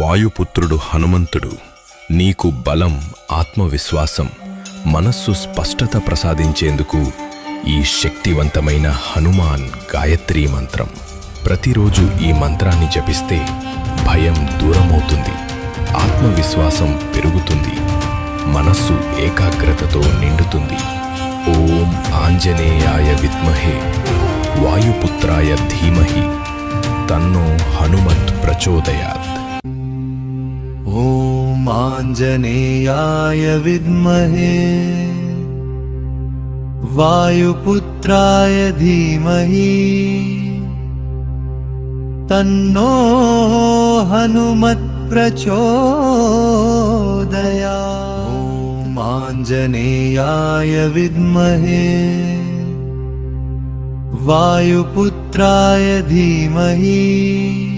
వాయుపుత్రుడు హనుమంతుడు నీకు బలం ఆత్మవిశ్వాసం మనస్సు స్పష్టత ప్రసాదించేందుకు ఈ శక్తివంతమైన హనుమాన్ గాయత్రీ మంత్రం. ప్రతిరోజు ఈ మంత్రాన్ని జపిస్తే భయం దూరమవుతుంది ఆత్మవిశ్వాసం పెరుగుతుంది మనస్సు ఏకాగ్రతతో నిండుతుంది. ఓం ఆంజనేయాయ విద్మహే వాయుపుత్రాయ ధీమహి తన్నో హనుమత్ ప్రచోదయాత్. ॐ आञ्जनेयाय विद्महे। वायुपुत्राय धीमहि। तन्नो हनुमत्प्रचोदया ॐ आञ्जनेयाय विद्महे। वायुपुत्राय धीमहि